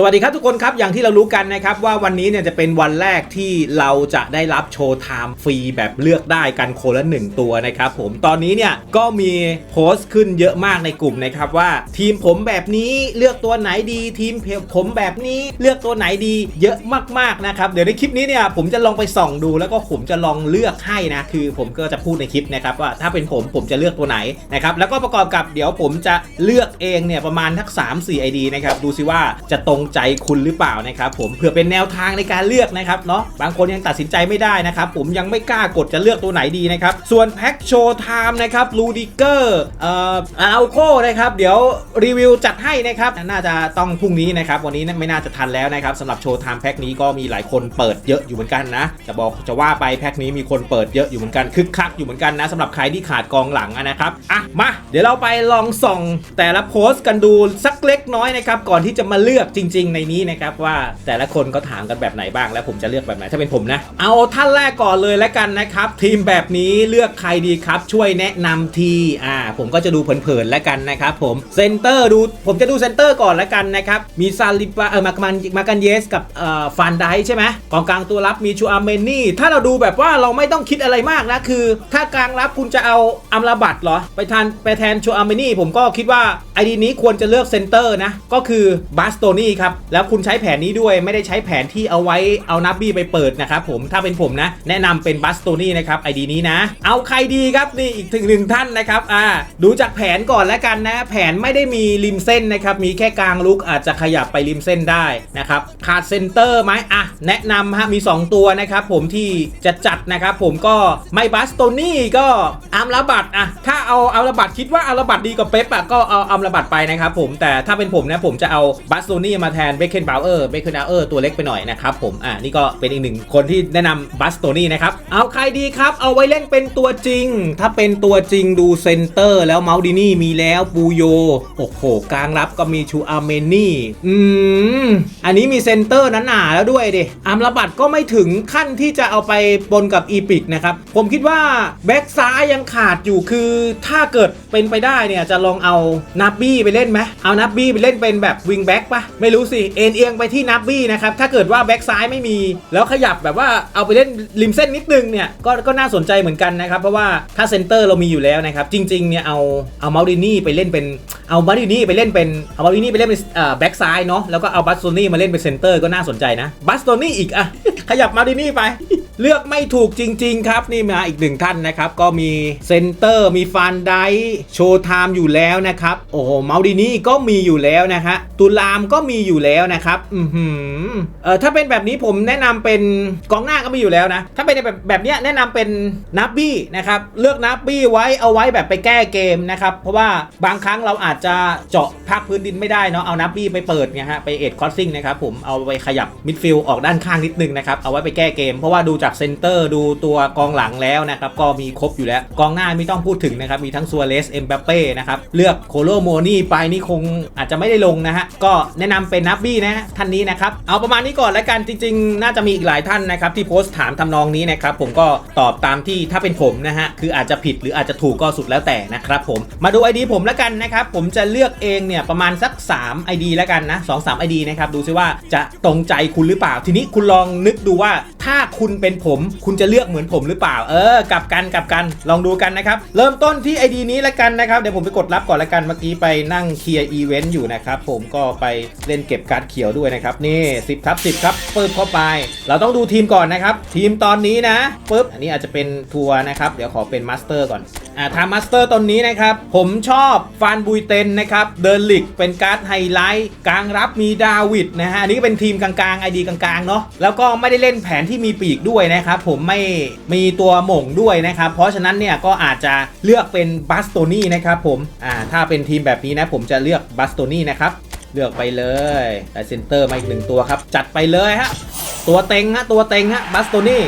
สวัสดีครับทุกคนครับ อย่างที่เรารู้กันนะครับว่าวันนี้เนี่ยจะเป็นวันแรกที่เราจะได้รับโชว์ไทม์ฟรีแบบเลือกได้กันคนละหนึ่งตัวนะครับผมตอนนี้เนี่ยก็มีโพสต์ขึ้นเยอะมากในกลุ่มนะครับว่า ทีมผมแบบนี้เลือกตัวไหนดี ทีมผมแบบนี้เลือกตัวไหนดี เยอะมากๆนะครับเดี๋ยวในคลิปนี้เนี่ยผมจะลองไปส่องดูแล้วก็ผมจะลองเลือกให้นะคือผมก็จะพูดในคลิปนะครับว่าถ้าเป็นผมผมจะเลือกตัวไหนนะครับแล้วก็ประกอบกับเดี๋ยวผมจะเลือกเองเนี่ยประมาณทัก3 4 ID นะครับดูซิว่าจะตรงใจคุณหรือเปล่านะครับผมเผื่อเป็นแนวทางในการเลือกนะครับเนาะบางคนยังตัดสินใจไม่ได้นะครับผมยังไม่กล้ากดจะเลือกตัวไหนดีนะครับส่วนแพ็กโชว์ไทม์นะครับลูดิเกอร์เอ่ออัลโคนะครับเดี๋ยวรีวิวจัดให้นะครับน่าจะต้องพรุ่งนี้นะครับวันนี้ไม่น่าจะทันแล้วนะครับสำหรับโชว์ไทม์แพ็กนี้ก็มีหลายคนเปิดเยอะอยู่เหมือนกันนะจะบอกจะว่าไปแพ็กนี้มีคนเปิดเยอะอยู่เหมือนกันคึกคักอยู่เหมือนกันนะสำหรับใครที่ขาดกองหลังนะครับอะมาเดี๋ยวเราไปลองส่องแต่ละโพสต์กันดูสักเล็กน้อยนะครับก่อนที่จะมาเลือกจริงๆ ในนี้นะครับว่าแต่ละคนก็ถามกันแบบไหนบ้าง แล้วผมจะเลือกแบบไหนถ้าเป็นผมนะ เอาท่านแรกก่อนเลยแล้วกันนะครับ ทีมแบบนี้เลือกใครดีครับ ช่วยแนะนำทีอ่าผมก็จะดูเผินๆแล้วกันนะครับผมเซนเตอร์ดูผมจะดูเซนเตอร์ก่อนแล้วกันนะครับมีซาลิปาเออมากันมากันเยสกับเอ่อฟานไดใช่ไหมกองกลางตัวรับมีชูอาร์เมนี่ ถ้าเราดูแบบว่าเราไม่ต้องคิดอะไรมากนะคือ ถ้ากลางรับคุณจะเอาอัมราบัตเหรอไปทานไปแทนชูอาร์เมนี่ผมก็คิดว่าไอดีนี้ควรจะเลือกเซนเตอร์นะก็คือบาสโตนี่ครับแล้วคุณใช้แผนนี้ด้วยไม่ได้ใช้แผนที่เอาไว้เอานับบี้ไปเปิดนะครับผมถ้าเป็นผมนะแนะนำเป็นบัสโตนี่นะครับไอดีนี้นะ เอาใครดีครับนี่อีกถึงหนึ่งท่านนะครับอ่าดูจากแผนก่อนแล้วกันนะ แผนไม่ได้มีริมเส้นนะครับมีแค่กลางลุกอาจจะขยับไปริมเส้นได้นะครับขาดเซนเตอร์ไหมอะแนะนำฮะมี 2 ตัวนะครับผมที่จะจัดนะครับผมก็ไม่บัสโตนี่ก็อัมระบัตอะถ้าเอาอัมระบัตคิดว่าอัมระบัตดีกว่าเป๊ปอะก็เอาอัมระบัตไปนะครับผมแต่ถ้าเป็นผมนะผมจะเอาบัสโตนี่มาแทนเบคเคนบาวเออร์เบคเคนบาวเออร์ตัวเล็กไปหน่อยนะครับผมอ่านี่ก็เป็นอีกหนึ่งคนที่แนะนำบัสโตนี่นะครับ เอาใครดีครับ เอาไว้เล่นเป็นตัวจริง ถ้าเป็นตัวจริงดูเซนเตอร์ แล้วเมาดินี่มีแล้วปูโยโอ้โหกลางรับก็มีชูอาเมนี่อืมอันนี้มีเซนเตอร์นั่นหนาแล้วด้วยดิอัมระบัดก็ไม่ถึงขั้นที่จะเอาไปปนกับอีพิกนะครับ ผมคิดว่าแบ็กซ้ายยังขาดอยู่คือถ้าเกิดเป็นไปได้เนี่ยจะลองเอานับบี้ไปเล่นไหมเอานับบี้ไปเล่นเป็นแบบวิงแบ็กปะไม่รูู้สิ เอ็นเอียงไปที่นับบี้นะครับ ถ้าเกิดว่าแบ็กซ้ายไม่มี แล้วขยับแบบว่าเอาไปเล่นริมเส้นนิดนึงเนี่ยก็ก็น่าสนใจเหมือนกันนะครับ เพราะว่าถ้าเซนเตอร์เรามีอยู่แล้วนะครับ จริงๆเนี่ยเอาเอามาดินี่ไปเล่นเป็นเอามาดินี่ไปเล่นเป็นเอามาดินี่ไปเล่นเป็นแบ็กซ้ายเนาะแล้วก็เอาบัสโตนี่มาเล่นเป็นเซนเตอร์ก็น่าสนใจนะบัสโตนี่อีกอะขยับมาดินี่ไปเลือกไม่ถูกจริง ๆ ครับ นี่มาอีกหนึ่งท่านนะครับ ก็มีเซนเตอร์มีฟันไดโชว์ไทม์อยู่แล้วนะครับ โอ้โหเมาดินี่ก็มีอยู่แล้วนะฮะตุลามก็มีอยู่แล้วนะครับอือหือเออถ้าเป็นแบบนี้ผมแนะนำเป็นกองหน้าก็มีอยู่แล้วนะ ถ้าเป็นแบบแบบนี้แนะนำเป็นนับบี้นะครับเลือกนับบี้ไว้เอาไว้แบบไปแก้เกมนะครับเพราะว่าบางครั้งเราอาจจะเจาะภาคพื้นดินไม่ได้เนาะเอานับบี้ไปเปิดไงฮะไปเอ็ดคอสซิ่งนะครับผมเอาไปขยับมิดฟิลด์ออกด้านข้างนิดนึงนะครับเอาไว้ไปแก้เกม เพราะว่าดูจากเซนเตอร์ดูตัวกองหลังแล้วนะครับก็มีครบอยู่แล้วกองหน้าไม่ต้องพูดถึงนะครับมีทั้งซัวเรสเอ็มบัปเป้นะครับเลือกโคโลโมนี่ไปนี่คงอาจจะไม่ได้ลงนะฮะก็แนะนำเป็นนับบี้นะท่านนี้นะครับเอาประมาณนี้ก่อนแล้วกันจริง ๆ น่าจะมีอีกหลายท่านนะครับที่โพสต์ถามทำนองนี้นะครับผมก็ตอบตามที่ถ้าเป็นผมนะฮะคืออาจจะผิดหรืออาจจะถูกก็สุดแล้วแต่นะครับผมมาดูไอ ID ผมแล้วกันนะครับผมจะเลือกเองเนี่ยประมาณสัก 3 ID แล้วกันนะ2 3 ID นะครับดูซิว่าจะตรงใจคุณหรือเปล่า ทีนี้คุณลองนึกดูว่า ถ้าคุณเป็นผม คุณจะเลือกเหมือนผมหรือเปล่า เออกลับกันกลับกันลองดูกันนะครับ เริ่มต้นที่ไอดีนี้แล้วกันนะครับ เดี๋ยวผมไปกดรับก่อนแล้วกันเมื่อกี้ไปนั่งเคลียร์อีเวนต์อยู่นะครับผมก็ไปเล่นเก็บการ์ดเขียวด้วยนะครับนี่10ทับ10ครับปึ๊บเข้าไป เราต้องดูทีมก่อนนะครับ ทีมตอนนี้นะปึ๊บอันนี้อาจจะเป็นทัวร์นะครับเดี๋ยวขอเป็นมาสเตอร์ก่อน อ่าทำมาสเตอร์ตอนนี้นะครับ ผมชอบฟานบุยเตนนะครับ เดินลิกเป็นการ์ดไฮไลท์กลางรับมีดาวิดนะฮะอันนี้ก็เป็นทีมกลางๆไอดีกลางๆเนาะแล้วก็ไม่ได้เล่นแผนที่มีปีกด้วยนะครับผมไม่มีตัวหม่งด้วยนะครับ เพราะฉะนั้นเนี่ยก็อาจจะเลือกเป็นบัสโตนี่นะครับผมอ่าถ้าเป็นทีมแบบนี้นะผมจะเลือกบัสโตนี่นะครับเลือกไปเลยแต่เซนเตอร์มาอีกหนึ่งตัวครับ จัดไปเลยฮะตัวเต็งฮะตัวเต็งฮะบัสโตนี่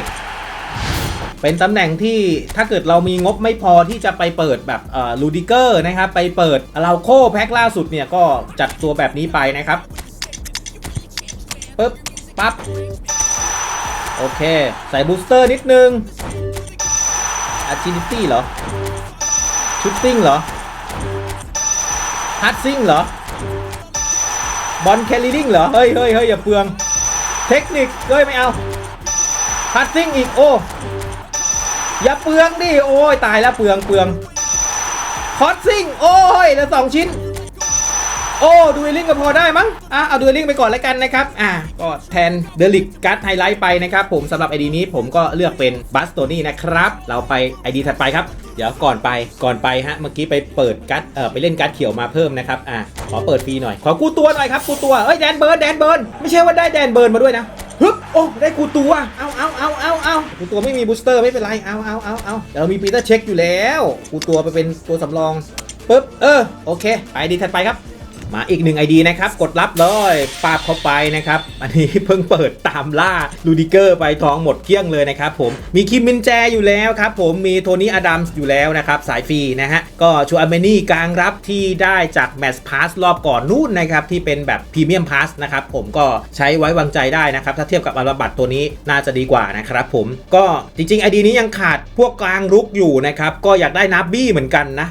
เป็นตำแหน่งที่ถ้าเกิดเรามีงบไม่พอที่จะไปเปิดแบบลูดิเกอร์นะครับ ไปเปิดเราโคแพ็คล่าสุดเนี่ยก็จัดตัวแบบนี้ไปนะครับปึ๊บปั๊บโอเค ใส่บูสเตอร์นิดนึง agility เหรอ ชุดซิ่งเหรอฮัตซิ่งเหรอบอลแคลริงเหรอ เฮ้ยเฮ้ยเฮ้ยอย่าเปลือง เทคนิคเฮ้ยไม่เอาพัดซิ่งอีกโอ้ อย่าเปลืองดิ โอ้ย ตายแล้วเปลืองเปลืองคอสซิ่ง โอ้ยเหลือสองชิ้น โอ้ดูเอลิงก็พอได้มั้ง อะ เอาดูเอลิงไปก่อนแล้วกันนะครับ อะ ก็แทนเดลิกการ์ดไฮไลท์ไปนะครับ ผมสำหรับไอดีนี้ผมก็เลือกเป็นบัสโตนี่นะครับ เราไปไอดีถัดไปครับ เดี๋ยวก่อนไปก่อนไปฮะ เมื่อกี้ไปเปิดการ์ด เอ่อไปเล่นการ์ดเขียวมาเพิ่มนะครับ อะ ขอเปิดฟรีหน่อย ขอกู้ตัวหน่อยครับกู้ตัว เอ้ยแดนเบิร์นแดนเบิร์นไม่ใช่ว่าได้แดนเบิร์นมาด้วยนะ ฮึบโอ้ได้กูตัวเอาเอาเอาเอาเอากูตัวไม่มีบูสเตอร์ไม่เป็นไรเอาเอาเอาเอาเดี๋ยวเรามีปีเตอร์เช็คอยู่แล้วกูตัวไปเป็นตัวสำรองปึ๊บเออโอเค ไปดีถัดไปครับ มาอีกหนึ่ง ID นะครับ กดรับเลยปาบเข้าไปนะครับ อันนี้เพิ่งเปิดตามล่าลูดิเกอร์ไปทองหมดเกลี้ยงเลยนะครับผมมีคิมมินแจอยู่แล้วครับผมมีโทนี่อดัมส์อยู่แล้วนะครับ สายฟรีนะฮะ ก็ชูอาเมนี่กลางรับที่ได้จากแมสพาสรอบก่อนนู่นนะครับ ที่เป็นแบบพรีเมียมพาสนะครับผมก็ใช้ไว้วางใจได้นะครับ ถ้าเทียบกับอัลบัตตัวนี้น่าจะดีกว่านะครับผมก็จริงๆ ID นี้ยังขาดพวกกลางรุกอยู่นะครับก็อยากได้นับบี้เหมือนกันนะ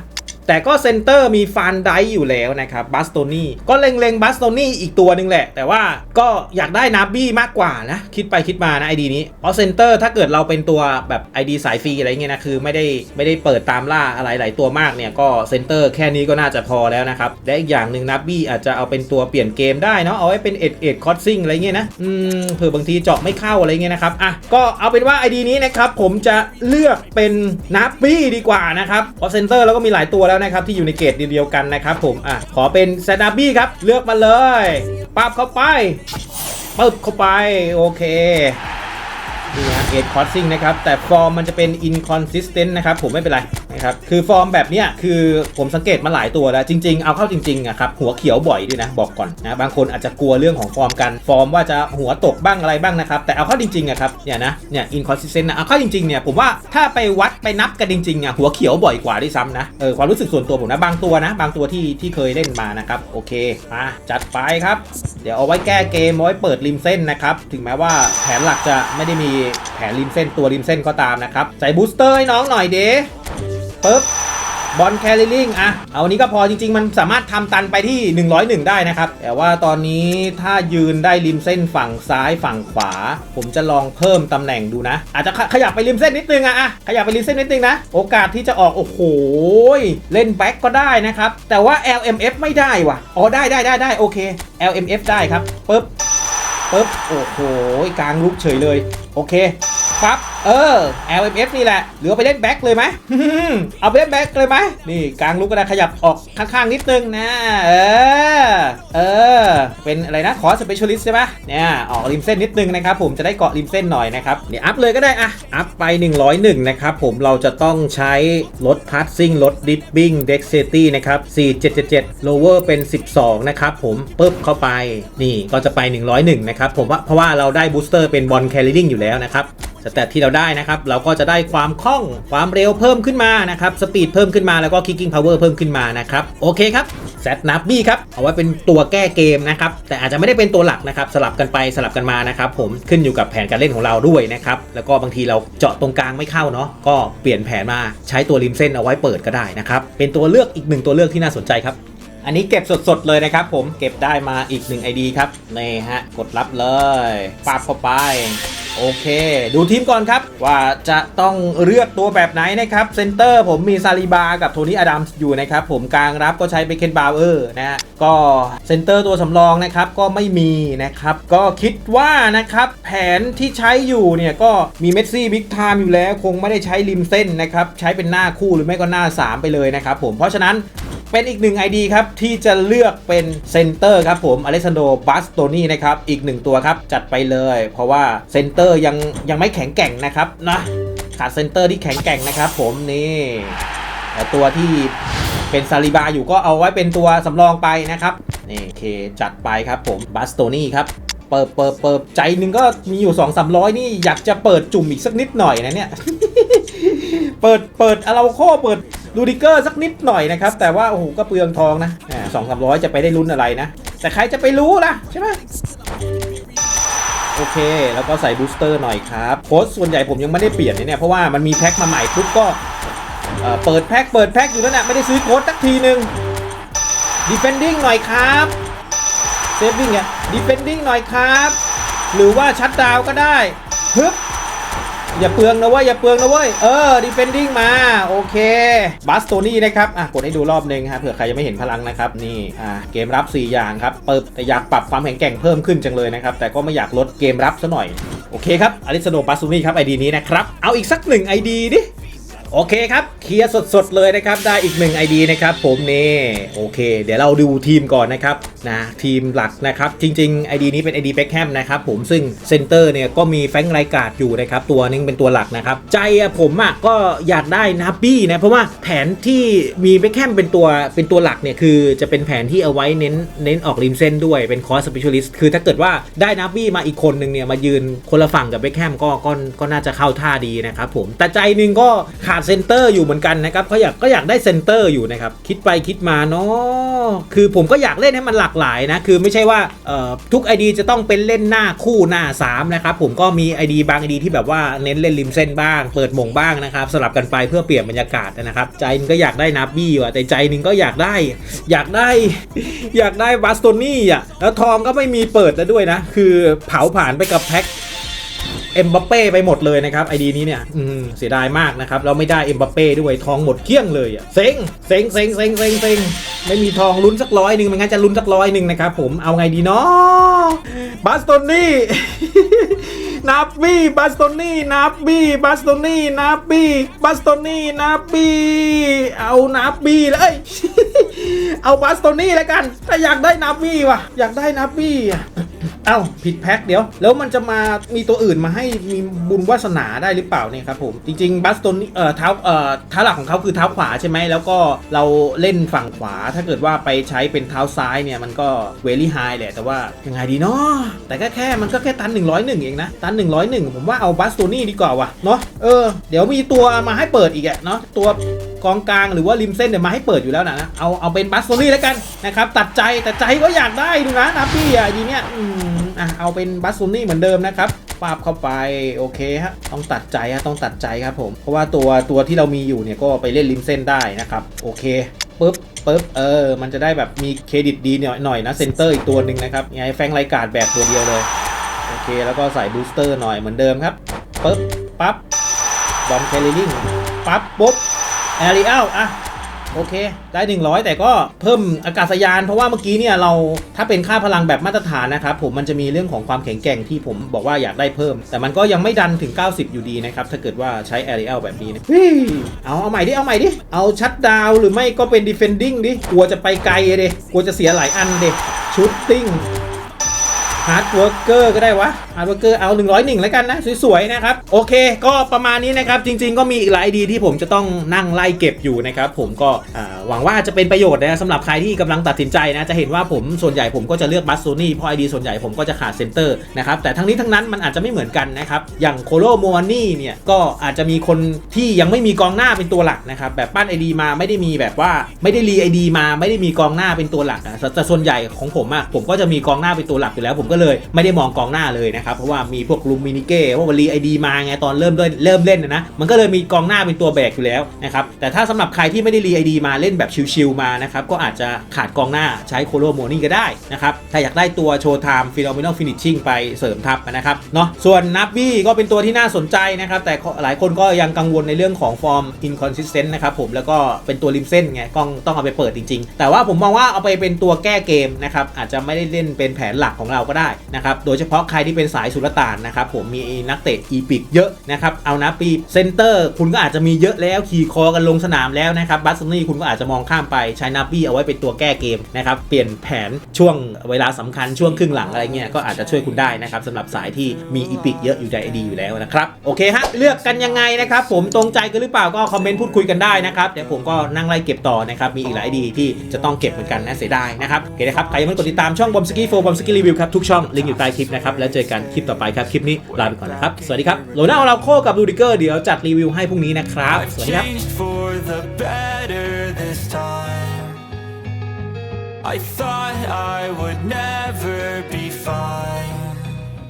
แต่ก็เซนเตอร์มีฟานไดอยู่แล้วนะครับบัสโตนี่ก็เล็งๆบัสโตนี่อีกตัวหนึ่งแหละ แต่ว่าก็อยากได้นาบี้มากกว่านะคิดไปคิดมานะไอดีนี้เพราะเซนเตอร์ถ้าเกิดเราเป็นตัวแบบ ID สายฟรีอะไรเงี้ยนะคือไม่ได้ไม่ได้เปิดตามล่าอะไรหลายตัวมากเนี่ยก็เซนเตอร์แค่นี้ก็น่าจะพอแล้วนะครับและอีกอย่างหนึ่งนาบี้อาจจะเอาเป็นตัวเปลี่ยนเกมได้เนาะเอาไว้เป็นเอ็ดเอ็ดคอร์ซิ่งอะไรเงี้ยนะอืมเผื่อบางทีเจาะไม่เข้าอะไรเงี้ยนะครับอะก็เอาเป็นว่า ID นี้นะครับผมจะเลือกเป็นนาบี้ดีกว่านะครับเพราะเซนเตอร์เราก็มีหลายตัวแล้วนะครับที่อยู่ในเกรดเดียวกันนะครับผมอะขอเป็นซนาบี้ครับเลือกมาเลยปั๊บเข้าไปปึ๊บเข้าไปโอเค นี่ฮะเอ็ดคอร์ซิ่งนะครับ แต่ฟอร์มมันจะเป็น inconsistent นะครับ ผมไม่เป็นไรนะครับ คือฟอร์มแบบเนี้ยคือผมสังเกตมาหลายตัวแล้ว จริง ๆ เอาเข้าจริงๆอะครับหัวเขียวบ่อยด้วยนะบอกก่อนนะบางคนอาจจะกลัวเรื่องของฟอร์มกันฟอร์มว่าจะหัวตกบ้างอะไรบ้างนะครับ แต่เอาเข้าจริงๆอะครับเนี่ยนะเนี่ย inconsistent นะเอาเข้าจริงๆเนี่ยผมว่าถ้าไปวัดไปนับกันจริงๆอะหัวเขียวบ่อยกว่าด้วยซ้ำนะเออความรู้สึกส่วนตัวผมนะบางตัวนะ บางตัวที่ที่เคยเล่นมานะครับโอเคมาจัดไปครับ เดี๋ยวเอาไว้แก้เกมเอาไว้เปิดริมเส้นนะครับถึงแม้ว่าแผนหลักจะไม่ได้มีแผนริมเส้นตัวริมเส้นก็ตามนะครับใส่บูสเตอร์ให้น้องหน่อยเด้ปึ๊บบอลแคลริงอะเอาวันนี้ก็พอจริง ๆ มันสามารถทำตันไปที่ 101 ได้นะครับ แต่ว่าตอนนี้ถ้ายืนได้ริมเส้นฝั่งซ้ายฝั่งขวา ผมจะลองเพิ่มตำแหน่งดูนะ อาจจะขขยับไปริมเส้นนิดนึงอะอะขยับไปริมเส้นนิดนึงนะ โอกาสที่จะออก โอ้โห เล่นแบ็กก็ได้นะครับ แต่ว่า LMF ไม่ได้ว่ะ อ๋อได้ได้ได้ได้โอเค LMF ได้ครับปึ๊บ ปุ๊บโอ้โหกลางลุกเฉยเลย โอเค ครับ เออ LMF นี่แหละ หรือเอาไปเล่นแบ็คเลยไหมเอาไปเล่นแบ็คเลยไหมนี่กลางลุกก็ได้ขยับออกข้างๆนิดนึงนะ เออ เออ เป็นอะไรนะขอสเปเชียลิสต์ใช่ปะเนี่ยออกริมเส้นนิดนึงนะครับผมจะได้เกาะริมเส้นหน่อยนะครับเดี๋ยอัพเลยก็ได้อะอัพไป 101 นะครับผมเราจะต้องใช้ลดพาสซิ่งลดดิฟบิ้งเด็กเซตี้นะครับ4777 lower เป็น 12 นะครับผมปึ๊บเข้าไป นี่ก็จะไป 101 นะครับผมว่าเพราะว่าเราได้บูสเตอร์เป็นบอลแคลริงอยู่แล้วนะครับ สแตทที่เราได้นะครับ เราก็จะได้ความคล่องความเร็วเพิ่มขึ้นมานะครับสปีดเพิ่มขึ้นมาแล้วก็คิกกิ้งพาวเวอร์เพิ่มขึ้นมานะครับโอเคครับแซดนับบี้ครับเอาไว้เป็นตัวแก้เกมนะครับแต่อาจจะไม่ได้เป็นตัวหลักนะครับสลับกันไปสลับกันมานะครับผมขึ้นอยู่กับแผนการเล่นของเราด้วยนะครับแล้วก็บางทีเราเจาะตรงกลางไม่เข้าเนาะก็เปลี่ยนแผนมาใช้ตัวริมเส้นเอาไว้เปิดก็ได้นะครับเป็นตัวเลือกอีกหนึ่งตัวเลือกที่น่าสนใจครับอันนี้เก็บสดๆเลยนะครับผมเก็บได้มาอีกหนึ่ง ID ครับนี่ฮะกดรับเลยปาบเข้าไป โอเค ดูทีมก่อนครับ ว่าจะต้องเลือกตัวแบบไหนนะครับ เซนเตอร์ผมมีซาลิบากับโทนี่อดัมส์อยู่นะครับ ผมกลางรับก็ใช้เบเคนบาวเออร์นะฮะก็เซนเตอร์ตัวสำรองนะครับก็ไม่มีนะครับ ก็คิดว่านะครับ แผนที่ใช้อยู่เนี่ยก็มีเมสซี่บิ๊กไทม์อยู่แล้ว คงไม่ได้ใช้ริมเส้นนะครับ ใช้เป็นหน้าคู่หรือไม่ก็หน้า 3 ไปเลยนะครับผมเพราะฉะนั้น เป็นอีกหนึ่ง ID ครับ ที่จะเลือกเป็นเซนเตอร์ครับผมอเล็กซานโดบัสโตนี่นะครับ อีกหนึ่งตัวครับ จัดไปเลย เพราะว่าเซนเตอร์ยังยังไม่แข็งแกร่งนะครับนะขาดเซนเตอร์ที่แข็งแกร่งนะครับผมนี่แต่ตัวที่เป็นซาลิบาอยู่ก็เอาไว้เป็นตัวสำรองไปนะครับนี่เคจัดไปครับผมบัสโตนี่ครับเปิดเปิดเปิดใจหนึ่งก็มีอยู่2 3 0 0นี่อยากจะเปิดจุ่มอีกสักนิดหน่อยนะเนี่ย เปิดเปิดอาราโคเปิด ลูดิเกอร์สักนิดหน่อยนะครับ แต่ว่าโอ้โหก็เปลืองทองนะสองสามร้อยจะไปได้ลุ้นอะไรนะ แต่ใครจะไปรู้ล่ะใช่ไหมโอเค แล้วก็ใส่บูสเตอร์หน่อยครับโค้ดส่วนใหญ่ผมยังไม่ได้เปลี่ยนเนี่ย เพราะว่ามันมีแพ็คมาใหม่ปุ๊บก็เปิดแพ็คเปิดแพ็คอยู่นั่นแหละไม่ได้ซื้อโค้ดสักทีหนึ่ง defending หน่อยครับเซฟวิ่งอะดีเฟนดิ้งหน่อยครับ หรือว่าชัดดาวก็ได้ฮึบ อย่าเปลืองนะเว้ยอย่าเปลืองนะเว้ยเออดีเฟนดิ้งมาโอเคบัสโตนี่นะครับอะกดให้ดูรอบหนึ่งฮะเผื่อใครยังไม่เห็นพลังนะครับนี่อะเกมรับ 4 อย่างครับเปิบแต่อยากปรับความแข็งแกร่งเพิ่มขึ้นจังเลยนะครับแต่ก็ไม่อยากลดเกมรับซะหน่อยโอเคครับอลิสโนบัสโตนี่ครับไอดีนี้นะครับเอาอีกสักหนึ่งไอดีดิ โอเคครับ เคลียร์สดๆเลยนะครับ ได้อีกหนึ่ง ID นะครับ ผมนี่โอเค เดี๋ยวเราดูทีมก่อนนะครับนะทีมหลักนะครับ จริง ๆ ID นี้เป็น ID เ e คแฮมนะครับผมซึ่งเซนเตอร์เนี่ยก็มีแฟงไรกาดอยู่นะครับ ตัวนึงเป็นตัวหลักนะครับ ใจผมอะก็อยากได้นาบี้นะ เพราะว่าแผนที่มีเ e คแฮมเป็นตัวเป็นตัวหลักเนี่ยคือจะเป็นแผนที่เอาไว้เน้นเน้นออกริมเส้นด้วยเป็นคอร์สสเปเชียลิสต์คือถ้าเกิดว่าได้นาบี้มาอีกคนหนึ่งเนี่ยมายืนคนละฝั่งกับเ e คแฮมก็ก็ก็น่าจะเข้าท่าดีนะครับผมแต่ใจหนึงก็ขาดเซนเตอร์อยู่เหมือนกันนะครับเขาอยากก็อยากได้เซนเตอร์อยู่นะครับคิดไปคิดมาเนาะคือผมก็อยากเล่นให้มันหลากหลายนะคือไม่ใช่ว่าเอ่อทุก ID จะต้องเป็นเล่นหน้าคู่หน้า3นะครับผมก็มี ID บาง ID ที่แบบว่าเน้นเล่นริมเส้นบ้าง เปิดมงบ้างนะครับสลับกันไปเพื่อเปลี่ยนบรรยากาศนะครับใจมันก็อยากได้นับบี้ว่ะแต่ใจหนึงก็อยากได้อยากได้อยากได้บัสโตนี่อะแล้วทองก็ไม่มีเปิดแล้วด้วยนะ คือเผาผ่านไปกับแพ็ค เอ็มบัปเป้ไปหมดเลยนะครับไอดีนี้เนี่ยอืเสียดายมากนะครับเราไม่ได้เอ็มบัปเป้ด้วยทองหมดเกลี้ยงเลยเซ็งเซ็งเซ็งเซ็งเซ็งเซ็งไม่มีทองลุ้นสักร้อยหนึ่งไม่งั้นจะลุ้นสักร้อยหนึ่งนะครับผมเอาไงดีเนาะบัสโตนี่นับบี้บัสโตนี่นับบี้บัสโตนี่นับบี้บัสโตนี่นับบี้เอานับบี้เลยเอาบัสโตนี่แล้วกันแต่อยากได้นับบี้ว่ะอยากได้นับบี้อะเอ้าผิดแพ็คเดี๋ยว แล้วมันจะมามีตัวอื่นมาให้มีบุญวาสนาได้หรือเปล่าเนี่ยครับผม จริงๆบัสตนี่เอ่อเท้าเอ่อเท้าหลักของเขาคือเท้าขวาใช่ไหมแล้วก็เราเล่นฝั่งขวา ถ้าเกิดว่าไปใช้เป็นเท้าซ้ายเนี่ยมันก็เวลี่ไฮแหละแต่ว่ายังไงดีเนาะแต่ก็แค่มันก็แค่ตัน 101 เองนะตัน 101 ผมว่าเอาบัสโตนี่ดีกว่าว่ะเนาะเออเดี๋ยวมีตัวมาให้เปิดอีกอะเนาะตัว กองกลางหรือว่าริมเส้นเดี๋ยวมาให้เปิดอยู่แล้วนะนะเอาเอาเป็นบัสโซนี่แล้วกันนะครับตัดใจแต่ใจก็อยากได้ดูนะนะพี่อะทีเนี้ยอืมอะเอาเป็นบัสโซนี่เหมือนเดิมนะครับปาบเข้าไปโอเคฮะต้องตัดใจฮะต้องตัดใจครับผม เพราะว่าตัวตัวที่เรามีอยู่เนี่ยก็ไปเล่นริมเส้นได้นะครับโอเคปึ๊บปึ๊บเออ มันจะได้แบบมีเครดิตดีหน่อยหน่อยนะเซนเตอร์อีกตัวหนึ่งนะครับไงแฟงไรการ์ดแบบตัวเดียวเลยโอเคแล้วก็ใส่บูสเตอร์หน่อยเหมือนเดิมครับปึ๊บปั๊บบอมแคลริงปั๊บปุ๊บ แอรีเอลอะโอเค ได้ 100 แต่ก็เพิ่มอากาศยาน เพราะว่าเมื่อกี้เนี่ยเราถ้าเป็นค่าพลังแบบมาตรฐานนะครับ ผมมันจะมีเรื่องของความแข็งแกร่งที่ผมบอกว่าอยากได้เพิ่ม แต่มันก็ยังไม่ดันถึง 90 อยู่ดีนะครับ ถ้าเกิดว่าใช้แอรีเอลแบบนี้นะเฮ้ยเอาเอาใหม่ดิ เอาใหม่ดิ เอาชัดดาวหรือไม่ก็เป็นดีเฟนดิ้งดิ กลัวจะไปไกลเดกลัวจะเสียหลายอันเดชุดติ้งฮาร์ดเวิร์กเกอร์ก็ได้วะ ฮาร์เวิร์เกอร์เอา101แล้วกันนะ สวยๆ นะครับ โอเค ก็ประมาณนี้นะครับ จริง ๆ ก็มีอีกหลายดีที่ผมจะต้องนั่งไล่เก็บอยู่นะครับผมก็หวังว่าจะเป็นประโยชน์นะสำหรับใครที่กำลังตัดสินใจนะจะเห็นว่าผมส่วนใหญ่ผมก็จะเลือกบัสโซนี่เพราะไอดีส่วนใหญ่ผมก็จะขาดเซนเตอร์นะครับแต่ทั้งนี้ทั้งนั้นมันอาจจะไม่เหมือนกันนะครับอย่างโคโลโมวานี่เนี่ยก็อาจจะมีคนที่ยังไม่มีกองหน้าเป็นตัวหลักนะครับแบบปั้นไอดีมาไม่ได้มีแบบว่าไม่ได้รีไอดีมาไม่ได้มีกองหน้าเป็นตัวหลักอะแต่แต่ส่วนใหญ่ของผมอะผมก็จะมีกองหน้าเป็นตัวหลักอยู่แล้ว ผมก็เลยไม่ได้มองกองหน้าเลยนะครับเพราะว่ามีพวกลูมินิเก้พวกวลีไอดีมาไงตอนเริ่มด้วยเริ่มเล่นนะนะ มันก็เลยมีกองหน้าเป็นตัวแบกอยู่แล้วนะครับ แต่ถ้าสำหรับใครที่ไม่ได้รีไอดีมาเล่นแบบชิวๆมานะครับ ก็อาจจะขาดกองหน้าใช้โคโลโมนี่ก็ได้นะครับ ถ้าอยากได้ตัวโชว์ไทม์ฟิโนเมนอลฟินิชชิ่งไปเสริมทัพนะครับ เนาะส่วนนับบี้ก็เป็นตัวที่น่าสนใจนะครับ แต่หลายคนก็ยังกังวลในเรื่องของฟอร์ม inconsistent นะครับผม แล้วก็เป็นตัวริมเส้นไงต้องต้องเอาไปเปิดจริง ๆ แต่ว่าผมมองว่าเอาไปเป็นตัวแก้เกมนะครับ อาจจะไม่ได้เล่นเป็นแผนหลักของเราก็ได้นะครับ โดยเฉพาะใครที่เป็นสายสุลต่านนะครับผมมีนักเตะอีพิกเยอะนะครับเอานะปีเซนเตอร์คุณก็อาจจะมีเยอะแล้วขี่คอกันลงสนามแล้วนะครับบัสนี่คุณก็อาจจะมองข้ามไปใช้นับบี้เอาไว้เป็นตัวแก้เกมนะครับเปลี่ยนแผนช่วงเวลาสำคัญช่วงครึ่งหลังอะไรเงี้ยก็อาจจะช่วยคุณได้นะครับสำหรับสายที่มีอีพิกเยอะอยู่ในไอดีอยู่แล้วนะครับโอเคฮะเลือกกันยังไงนะครับผมตรงใจกันหรือเปล่าก็คอมเมนต์พูดคุยกันได้นะครับเดี๋ยวผมก็นั่งไล่เก็บต่อนะครับมีอีกหลายดีที่จะต้องเก็บเหมือนกันนะเสียดายนะครับโอเคนะครับใครยังไม่กดติดตามช่องบอมสกี้โฟบอมสกี้รีวิวครับทุกช่องลิงก์อยู่ใต้คลิปนะครับแล้วเจอกันคลิปต่อไปครับ คลิปนี้ลาไปก่อนนะครับ สวัสดีครับโหลน่าเราโคกับลูดิเกอร์เดี๋ยวจัดรีวิวให้พรุ่งนี้นะครับ I've สวัสดีครับ changed for the better this time. I thought I would never be fine.